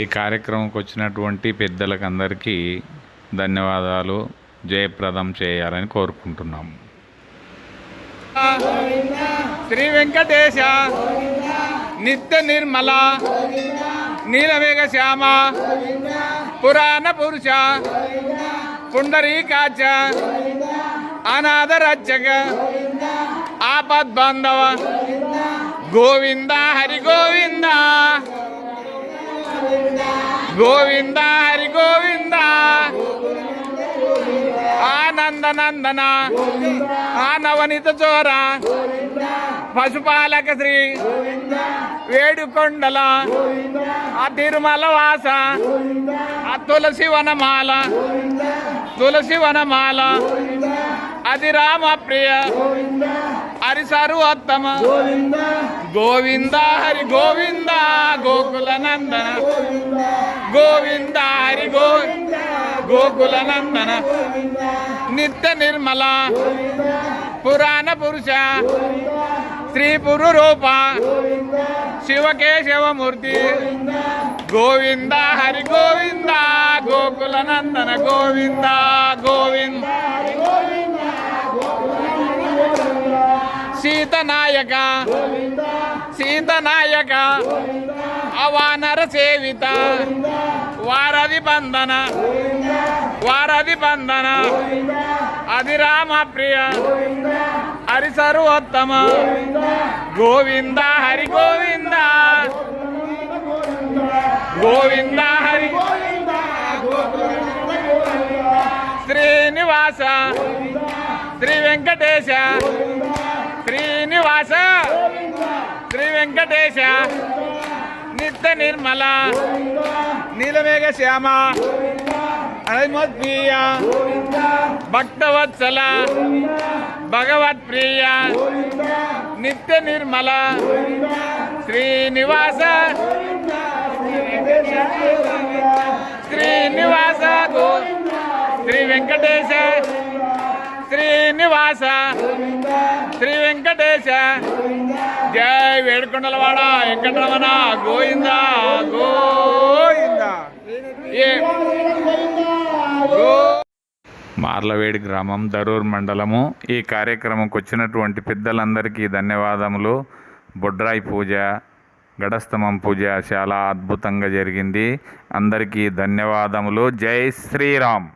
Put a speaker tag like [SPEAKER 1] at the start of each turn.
[SPEAKER 1] ఈ కార్యక్రమంకి వచ్చినటువంటి పెద్దలకు అందరికీ ధన్యవాదాలు. జయప్రదం చేయాలని కోరుకుంటున్నాం.
[SPEAKER 2] శ్రీ వెంకటేశ నిత్య నిర్మల నీలమేఘ శ్యామ పురాణ పురుష పుండరీకాచ అనాథ రక్షక ఆపద్ బాంధవ గోవింద హరి గోవిందా గోవింద. హరి గోవింద. ఆనంద నందన ఆ నవనిత చోర. పశుపాలక శ్రీ. వేడుకొండల. ఆ తిరుమల వాస. ఆ తులసి వనమాల. తులసి వనమాల. అది రామ ప్రియ. హరి సర్వోత్తమ. గోవింద హరి గోవింద. నందన గోవింద హరి గో గోకుల నందన నిత్య నిర్మల. పురాణ పురుష. శ్రీ పురు రూప. శివకేశవమూర్తి. గోవింద హరి గోవింద. గోకుల నందన గోవింద. సీతనాయక. సీతనాయక అవానర సేవిత వారధి బంధన. వారధి బంధన. అది రామ ప్రియ. హరి సర్వోత్తమ. గోవింద. హరి గోవింద. గోవింద హరి. శ్రీనివాస. శ్రీ వెంకటేశ. శ్రీనివాస. శ్రీ వెంకటేశ. నిత్య నిర్మల. నీలమేఘ శ్యామ. హరిమద్ప్రియ భక్తవత్సల. భగవత్ ప్రియ నిత్య నిర్మల. శ్రీనివాస. శ్రీనివాస. శ్రీ వెంకటేశ. శ్రీనివాస. వెంకటేశ. జై వేడుకొండలవాడ వెంకటరమణ గోవింద గోవింద.
[SPEAKER 1] మార్లవేడి గ్రామం దరూర్ మండలము. ఈ కార్యక్రమంకి వచ్చినటువంటి పెద్దలందరికీ ధన్యవాదములు. బొడ్రాయి పూజ గడస్తమం పూజ చాలా అద్భుతంగా జరిగింది. అందరికీ ధన్యవాదములు. జై శ్రీరామ్.